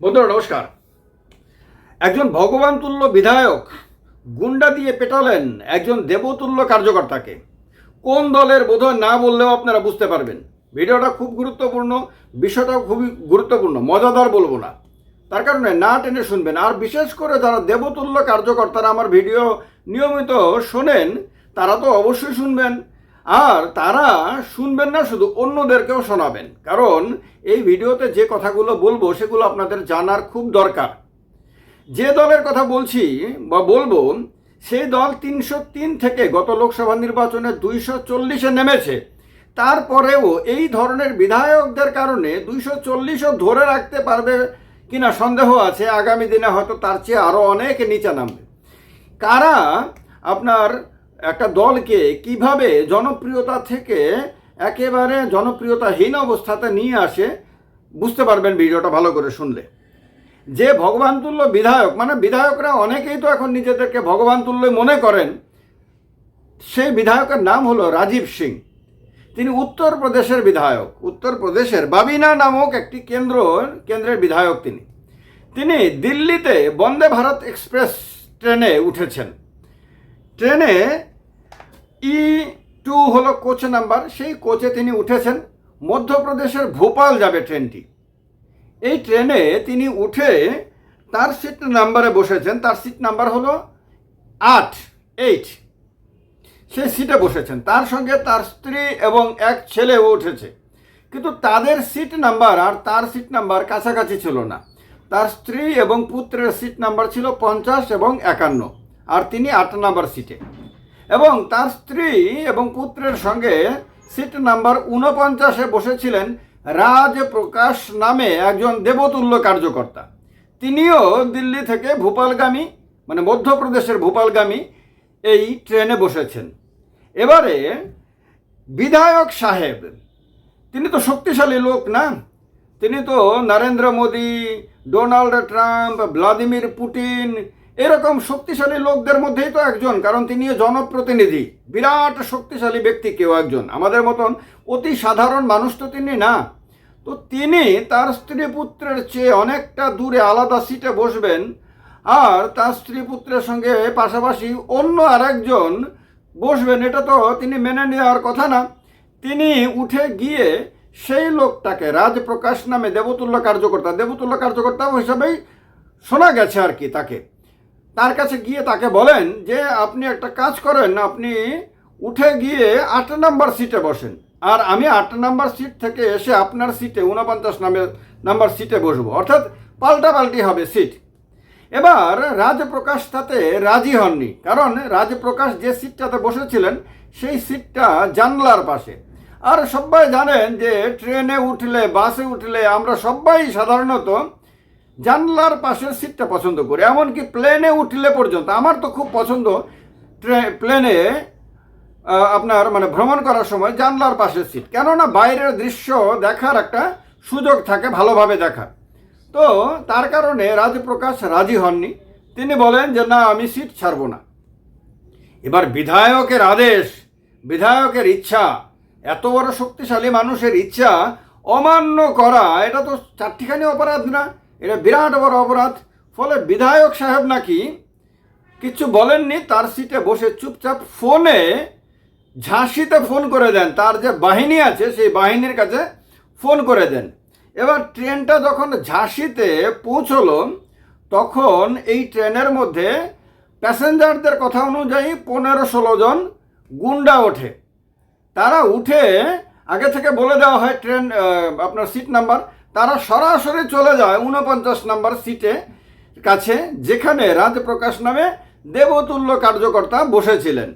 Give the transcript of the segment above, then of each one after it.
বন্ধুরা, নমস্কার। একজন ভগবান তুল্য বিধায়ক গুন্ডা দিয়ে পেটালেন একজন দেবতুল্য কার্যকর্তাকে। কোন দলের বোধহয় না বললেও আপনারা বুঝতে পারবেন। ভিডিওটা খুব গুরুত্বপূর্ণ, বিষয়টাও খুবই গুরুত্বপূর্ণ, মজাদার বলব না। তার কারণে না টেনে শুনবেন। আর বিশেষ করে যারা দেবতুল্য কার্যকর্তারা আমার ভিডিও নিয়মিত শোনেন, তারা তো অবশ্যই শুনবেন। আর তারা শুনবেন না, শুধু অন্যদেরকেও শোনাবেন। কারণ এই ভিডিওতে যে কথাগুলো বলব, সেগুলো আপনাদের জানার খুব দরকার। যে দলের কথা বলছি বা বলব, সেই দল তিনশো তিন থেকে গত লোকসভা নির্বাচনে দুইশো চল্লিশে নেমেছে। তারপরেও এই ধরনের বিধায়কদের কারণে দুইশো চল্লিশও ধরে রাখতে পারবে কিনা সন্দেহ আছে। আগামী দিনে হয়তো তার চেয়ে আরও অনেক নিচে নামবে। কারা আপনার একটা দলকে কীভাবে জনপ্রিয়তা থেকে একেবারে জনপ্রিয়তাহীন অবস্থাতে নিয়ে আসে, বুঝতে পারবেন ভিডিওটা ভালো করে শুনলে। যে ভগবান তুল্য বিধায়ক মানে বিধায়করা অনেকেই তো এখন নিজেদেরকে ভগবান তুল্য মনে করেন, সেই বিধায়কের নাম হলো রাজীব সিং। তিনি উত্তরপ্রদেশের বিধায়ক উত্তরপ্রদেশের বাবিনা নামক একটি কেন্দ্র, কেন্দ্রের বিধায়ক তিনি। তিনি দিল্লিতে বন্দে ভারত এক্সপ্রেস ট্রেনে উঠেছেন। ট্রেনে ই টু হলো কোচ নাম্বার সেই কোচে তিনি উঠেছেন। মধ্যপ্রদেশের ভোপাল যাবে ট্রেনটি। এই ট্রেনে তিনি উঠে তার সিট নাম্বারে বসেছেন। তার সিট নাম্বার হলো আট এইট সেই সিটে বসেছেন। তার সঙ্গে তার স্ত্রী এবং এক ছেলেও উঠেছে। কিন্তু তাদের সিট নাম্বার আর তার সিট নাম্বার কাছাকাছি ছিল না। তার স্ত্রী এবং পুত্রের সিট নাম্বার ছিল পঞ্চাশ এবং একান্ন। আর তিনি আট নাম্বার সিটে এবং তার স্ত্রী এবং পুত্রের সঙ্গে সিট নাম্বার উনপঞ্চাশে বসেছিলেন রাজপ্রকাশ নামে একজন দেবতুল্য কার্যকর্তা। তিনিও দিল্লি থেকে ভোপালগামী মানে মধ্যপ্রদেশের ভোপালগামী এই ট্রেনে বসেছেন। এবারে বিধায়ক সাহেব, তিনি তো শক্তিশালী লোক না? তিনি তো Narendra Modi, Donald Trump, Vladimir Putin এরকম শক্তিশালী লোকদের মধ্যেই তো একজন, কারণ তিনি জনপ্রতিনিধি। বিরাট শক্তিশালী ব্যক্তি, কেউ একজন। আমাদের মতন অতি সাধারণ মানুষ তো তিনি না। তো তিনি তার স্ত্রী পুত্রের চেয়ে অনেকটা দূরে আলাদা সিটে বসবেন, আর তার স্ত্রী পুত্রের সঙ্গে পাশাপাশি অন্য আরেকজন বসবেন, এটা তো তিনি মেনে নেওয়ার কথা না। তিনি উঠে গিয়ে সেই লোকটাকে রাজপ্রকাশ নামে দেবতুল্য কার্যকর্তা দেবতুল্য কার্যকর্তা হিসাবেই শোনা গেছে আর কি তাকে। তার কাছে গিয়ে তাকে বলেন যে, আপনি একটা কাজ করেন, আপনি উঠে গিয়ে আট নাম্বার সিটে বসেন। আর আমি আট নাম্বার সিট থেকে এসে আপনার সিটে উনপঞ্চাশ নামের নাম্বার সিটে বসবো। অর্থাৎ পাল্টাপাল্টি হবে সিট। এবার রাজপ্রকাশ তাতে রাজি হননি, কারণ রাজপ্রকাশ যে সিটটাতে বসেছিলেন, সেই সিটটা জানলার পাশে। আর সবাই জানেন যে, ট্রেনে উঠলে, বাসে উঠলে আমরা সবাই সাধারণত জানলার পাশের সিটটা পছন্দ করি, এমনকি প্লেনে উঠলে পর্যন্ত। আমার তো খুব পছন্দ প্লেনে আপনার মানে ভ্রমণ করার সময় জানলার পাশের সিট। কেননা বাইরের দৃশ্য দেখার একটা সুযোগ থাকে, ভালোভাবে দেখার। তো তার কারণে রাজপ্রকাশ রাজি হননি। তিনি বলেন যে, না, আমি সিট ছাড়বো না। এবার বিধায়কের আদেশ, বিধায়কের ইচ্ছা, এত বড় শক্তিশালী মানুষের ইচ্ছা অমান্য করা, এটা তো চারটিখানি অপরাধ না। এটা বিরাট বড় অপরাধ। ফলে বিধায়ক সাহেব নাকি কিছু বলেননি, তার সিটে বসে চুপচাপ ফোনে ঝাঁসিতে ফোন করে দেন। তার যে বাহিনী আছে, সেই বাহিনীর কাছে ফোন করে দেন। এবার ট্রেনটা যখন ঝাঁসিতে পৌঁছলো, তখন এই ট্রেনের মধ্যে প্যাসেঞ্জারদের কথা অনুযায়ী পনেরো ষোলো জন গুন্ডা ওঠে। তারা উঠে আগে থেকে বলে দেওয়া হয় ট্রেন আপনার সিট নাম্বার। তারা সরাসরি চলে যায় উনপঞ্চাশ নাম্বার সিটে কাছে, যেখানে রাজপ্রকাশ নামে দেবতুল্য কার্যকর্তা বসেছিলেন।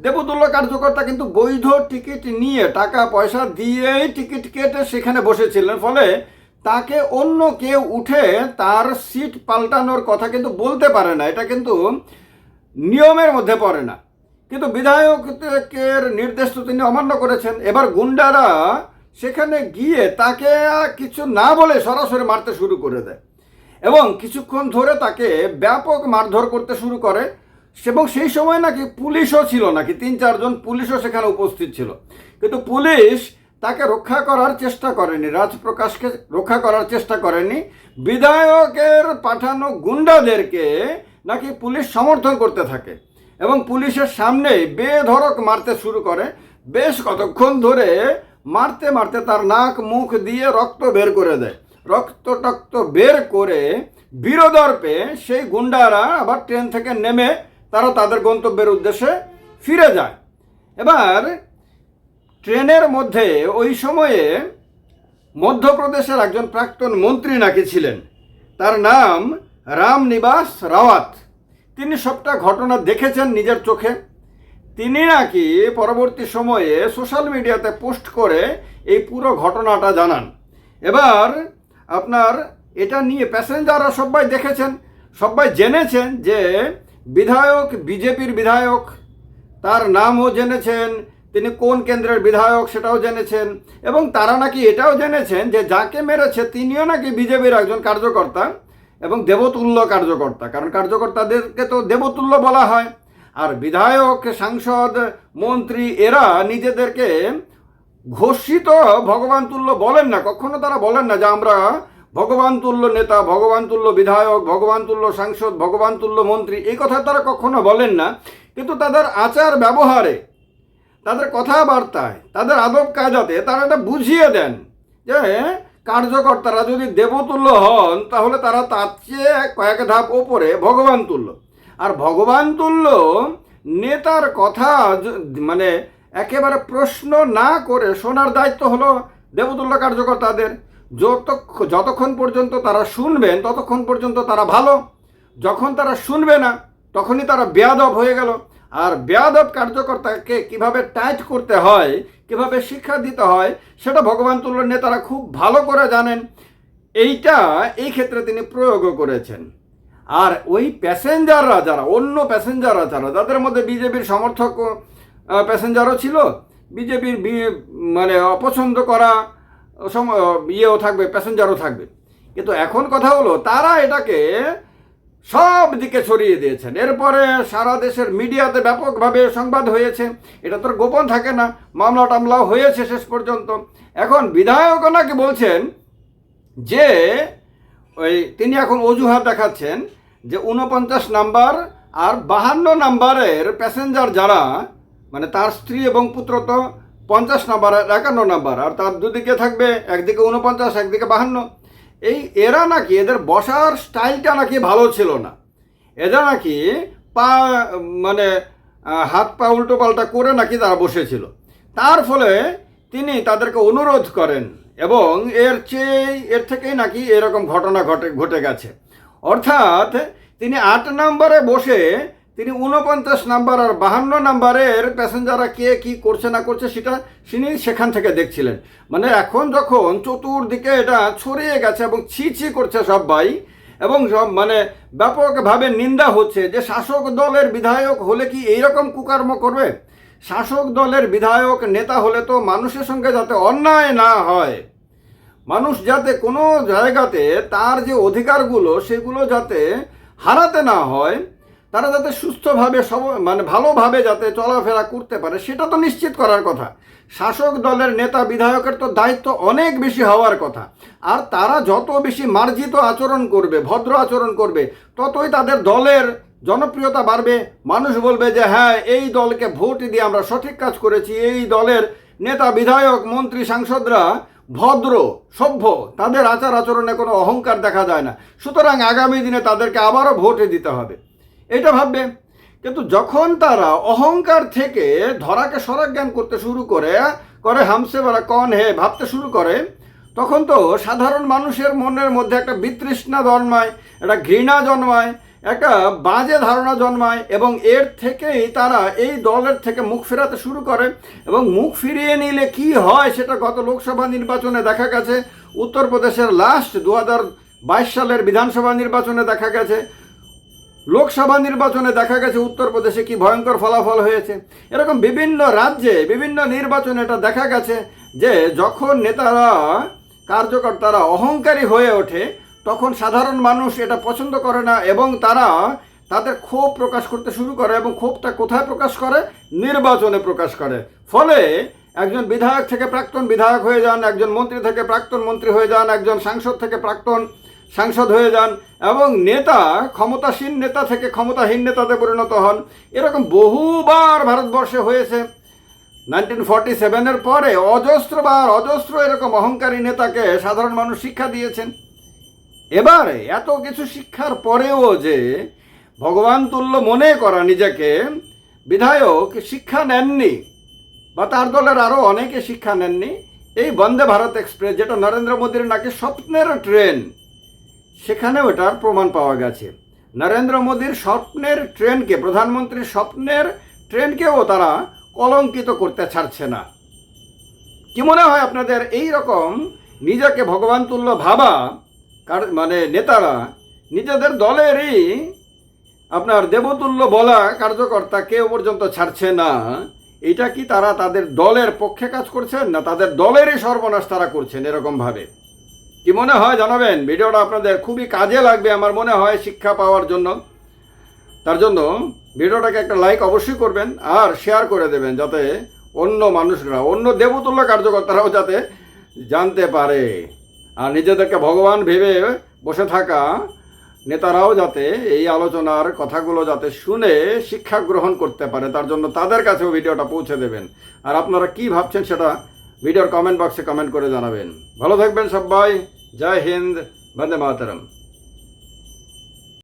দেবতুল্য কার্যকর্তা কিন্তু বৈধ টিকিট নিয়ে টাকা পয়সা দিয়েই টিকিট কেটে সেখানে বসেছিলেন। ফলে তাকে অন্য কেউ উঠে তার সিট পাল্টানোর কথা কিন্তু বলতে পারে না। এটা কিন্তু নিয়মের মধ্যে পড়ে না। কিন্তু বিধায়কের নির্দেশ তো তিনি অমান্য করেছেন। এবার গুন্ডারা সেখানে গিয়ে তাকে কিছু না বলে সরাসরি মারতে শুরু করে দেয়। এবং কিছুক্ষণ ধরে তাকে ব্যাপক মারধর করতে শুরু করে। এবং সেই সময় নাকি পুলিশও ছিল নাকি, তিন চারজন পুলিশও সেখানে উপস্থিত ছিল। কিন্তু পুলিশ তাকে রক্ষা করার চেষ্টা করেনি, রাজপ্রকাশকে রক্ষা করার চেষ্টা করেনি। বিধায়কের পাঠানো গুন্ডাদেরকে নাকি পুলিশ সমর্থন করতে থাকে। এবং পুলিশের সামনে বেধরক মারতে শুরু করে। বেশ কতক্ষণ ধরে মারতে মারতে তার নাক, মুখ দিয়ে রক্ত বের করে দেয়। রক্ত টক্ত বের করে বিরোধর্পে সেই গুন্ডারা আবার ট্রেন থেকে নেমে তারা তাদের গন্তব্যের উদ্দেশ্যে ফিরে যায়। এবার ট্রেনের মধ্যে ওই সময়ে মধ্যপ্রদেশের একজন প্রাক্তন মন্ত্রী নাকি ছিলেন? তার নাম রামনিবাস রাওয়াত। তিনি সবটা ঘটনা দেখেছেন নিজের চোখে। তিনি নাকি পরবর্তী সময়ে সোশ্যাল মিডিয়াতে পোস্ট করে এই পুরো ঘটনাটা জানান। এবার আপনার এটা নিয়ে প্যাসেঞ্জাররা সবাই দেখেছেন, সবাই জেনেছেন যে বিধায়ক, বিজেপির বিধায়ক, তার নামও জেনেছেন, তিনি কোন কেন্দ্রের বিধায়ক সেটাও জেনেছেন, এবং তারা নাকি এটাও জেনেছেন যে যাকে মেরেছে তিনিও নাকি বিজেপির একজন কার্যকর্তা এবং দেবতুল্য কার্যকর্তা। কারণ কার্যকর্তাদেরকে তো দেবতুল্য বলা হয়। আর বিধায়ক, সাংসদ, মন্ত্রী, এরা নিজেদেরকে ঘোষিত ভগবান তুল্য বলেন না, কখনো তারা বলেন না যে আমরা ভগবান তুল্য নেতা, ভগবান তুল্য বিধায়ক, ভগবান তুল্য সাংসদ, ভগবান তুল্য মন্ত্রী, এই কথা তারা কখনো বলেন না। কিন্তু তাদের আচার ব্যবহারে, তাদের কথাবার্তায়, তাদের আদব কাজাতে তারা এটা বুঝিয়ে দেন যে কার্যকর্তারা যদি দেবতুল্য হন, তাহলে তারা তার চেয়ে কয়েক ধাপ ওপরে ভগবান তুল্য। আর ভগবান তুল্য নেতার কথা মানে একেবারে প্রশ্ন না করে শোনার দায়িত্ব হলো দেবতুল্য কার্যকর্তাদের যত যতক্ষণ পর্যন্ত তারা শুনবেন, ততক্ষণ পর্যন্ত তারা ভালো। যখন তারা শুনবে না, তখনই তারা বেয়াদব হয়ে গেল। আর বেয়াদব কার্যকর্তাকে কীভাবে টাইট করতে হয়, কীভাবে শিক্ষা দিতে হয়, সেটা ভগবান তুল্য নেতারা খুব ভালো করে জানেন। এইটা, এই ক্ষেত্রে তিনি প্রয়োগও করেছেন। আর ওই প্যাসেঞ্জাররা যারা, অন্য প্যাসেঞ্জাররা যারা, তাদের মধ্যে বিজেপির সমর্থক প্যাসেঞ্জারও ছিল। বিজেপির মানে অপছন্দ করা সম- ইয়েও থাকবে, প্যাসেঞ্জারও থাকবে। কিন্তু এখন কথা হলো, তারা এটাকে সব দিকে ছড়িয়ে দিয়েছেন। এরপরে সারা দেশের মিডিয়াতে ব্যাপকভাবে সংবাদ হয়েছে। এটা তো গোপন থাকে না, মামলা টামলাও হয়েছে শেষ পর্যন্ত। এখন বিধায়কও নাকি বলছেন যে ওই তিনি এখন অজুহাত দেখাচ্ছেন যে উনপঞ্চাশ নাম্বার আর বাহান্ন নাম্বারের প্যাসেঞ্জার যারা মানে তার স্ত্রী এবং পুত্র তো পঞ্চাশ নাম্বার আর একান্ন নাম্বার, আর তার দুদিকে থাকবে, একদিকে উনপঞ্চাশ একদিকে বাহান্ন। এই এরা নাকি এদের বসার স্টাইলটা নাকি ভালো ছিল না। এরা নাকি পা মানে হাত পা উল্টো পাল্টা করে নাকি তারা বসেছিল। তার ফলে তিনি তাদেরকে অনুরোধ করেন এবং এর চেয়ে এর থেকেই নাকি এরকম ঘটনা ঘটে ঘটে গেছে। অর্থাৎ তিনি আট নম্বরে বসে, তিনি উনপঞ্চাশ নাম্বার আর বাহান্ন নাম্বারের প্যাসেঞ্জাররা কে কি করছে না করছে সেটা তিনি সেখান থেকে দেখছিলেন। মানে এখন যখন চতুর্দিকে এটা ছড়িয়ে গেছে এবং ছি ছি করছে সবাই এবং সব মানে ব্যাপকভাবে নিন্দা হচ্ছে যে শাসক দলের বিধায়ক হলে কি এইরকম কুকর্ম করবে? শাসক দলের বিধায়ক, নেতা হলে তো মানুষের সঙ্গে যাতে অন্যায় না হয়। মানুষ যাতে কোনো জায়গাতে তার যে অধিকারগুলো, সেগুলো যাতে হারাতে না হয়, তারা যাতে সুস্থভাবে সব মানে ভালোভাবে যাতে চলাফেরা করতে পারে, সেটা তো নিশ্চিত করার কথা। শাসক দলের নেতা, বিধায়কের তো দায়িত্ব অনেক বেশি হওয়ার কথা। আর তারা যত বেশি মার্জিত আচরণ করবে, ভদ্র আচরণ করবে, ততই তাদের দলের জনপ্রিয়তা বাড়বে, মানুষ বলবে যে হ্যাঁ এই দলকে ভোট দিয়ে আমরা সঠিক কাজ করেছি। এই দলের নেতা, বিধায়ক, মন্ত্রী, সাংসদরা ভদ্র, সভ্য। তাদের আচার আচরণে কোনো অহংকার দেখা যায় না। সুতরাং আগামী দিনে তাদেরকে আবারও ভোটে দিতে হবে। এটা ভাববে। কিন্তু যখন তারা অহংকার থেকে ধরাকে সরাজ্ঞান করতে শুরু করে করে হামসে বারা কন, হে, ভাবতে শুরু করে, তখন তো সাধারণ মানুষের মনের মধ্যে একটা বিতৃষ্ণা জন্মায়, একটা ঘৃণা জন্মায় একটা বাজে ধারণা জন্মায় এবং এর থেকেই তারা এই দলের থেকে মুখ ফেরাতে শুরু করে এবং মুখ ফিরিয়ে নিলে কি হয় সেটা গত লোকসভা নির্বাচনে দেখা গেছে। উত্তরপ্রদেশের লাস্ট দু বাইশ সালের বিধানসভা নির্বাচনে দেখা গেছে। লোকসভা নির্বাচনে দেখা গেছে উত্তরপ্রদেশে কি ভয়ঙ্কর ফলাফল হয়েছে। এরকম বিভিন্ন রাজ্যে বিভিন্ন নির্বাচনে এটা দেখা গেছে যে যখন নেতারা, কার্যকর্তারা অহংকারী হয়ে ওঠে তখন সাধারণ মানুষ এটা পছন্দ করে না এবং তারা তাদের ক্ষোভ প্রকাশ করতে শুরু করে এবং ক্ষোভটা কোথায় প্রকাশ করে? নির্বাচনে প্রকাশ করে। ফলে একজন বিধায়ক থেকে প্রাক্তন বিধায়ক হয়ে যান, একজন মন্ত্রী থেকে প্রাক্তন মন্ত্রী হয়ে যান, একজন সাংসদ থেকে প্রাক্তন সাংসদ হয়ে যান এবং নেতা, ক্ষমতাসীন নেতা থেকে ক্ষমতাহীন নেতাতে পরিণত হন। এরকম বহুবার ভারতবর্ষে হয়েছে। নাইনটিন ফর্টি সেভেনের পরে অজস্রবার অজস্র এরকম অহংকারী নেতাকে সাধারণ মানুষ শিক্ষা দিয়েছেন। এবারে এত কিছু শিক্ষার পরেও যে ভগবান তুল্য মনে করা নিজেকে, বিধায়ক শিক্ষা নেননি, বা তার দলের আরও অনেকে শিক্ষা নেননি, এই বন্দে ভারত এক্সপ্রেস, যেটা নরেন্দ্র মোদীর নাকি স্বপ্নের ট্রেন সেখানে ওটার প্রমাণ পাওয়া গেছে। নরেন্দ্র মোদীর স্বপ্নের ট্রেনকে প্রধানমন্ত্রীর স্বপ্নের ট্রেনকেও তারা কলঙ্কিত করতে ছাড়ছে না। কি মনে হয় আপনাদের? এই রকম নিজেকে ভগবান তুল্য ভাবা কার মানে নেতারা নিজেদের দলেরই আপনার দেবতুল্য বলা কার্যকর্তা কেউ পর্যন্ত ছাড়ছে না। এটা কি তারা তাদের দলের পক্ষে কাজ করছেন না তাদের দলেরই সর্বনাশ তারা করছেন এরকমভাবে? কি মনে হয় জানাবেন? ভিডিওটা আপনাদের খুবই কাজে লাগবে আমার মনে হয় শিক্ষা পাওয়ার জন্য। তার জন্য ভিডিওটাকে একটা লাইক অবশ্যই করবেন আর শেয়ার করে দেবেন যাতে অন্য মানুষরা, অন্য দেবতুল্য কার্যকর্তারাও যাতে জানতে পারে। আর নিজেদেরকে ভগবান ভেবে বসে থাকা নেতারাও যাতে এই আলোচনার কথাগুলো যাতে শুনে শিক্ষা গ্রহণ করতে পারে, তার জন্য তাদের কাছেও ভিডিওটা পৌঁছে দেবেন। আর আপনারা কি ভাবছেন সেটা ভিডিওর কমেন্ট বক্সে কমেন্ট করে জানাবেন। ভালো থাকবেন সবাই। জয় হিন্দ, বন্দে মাতরম।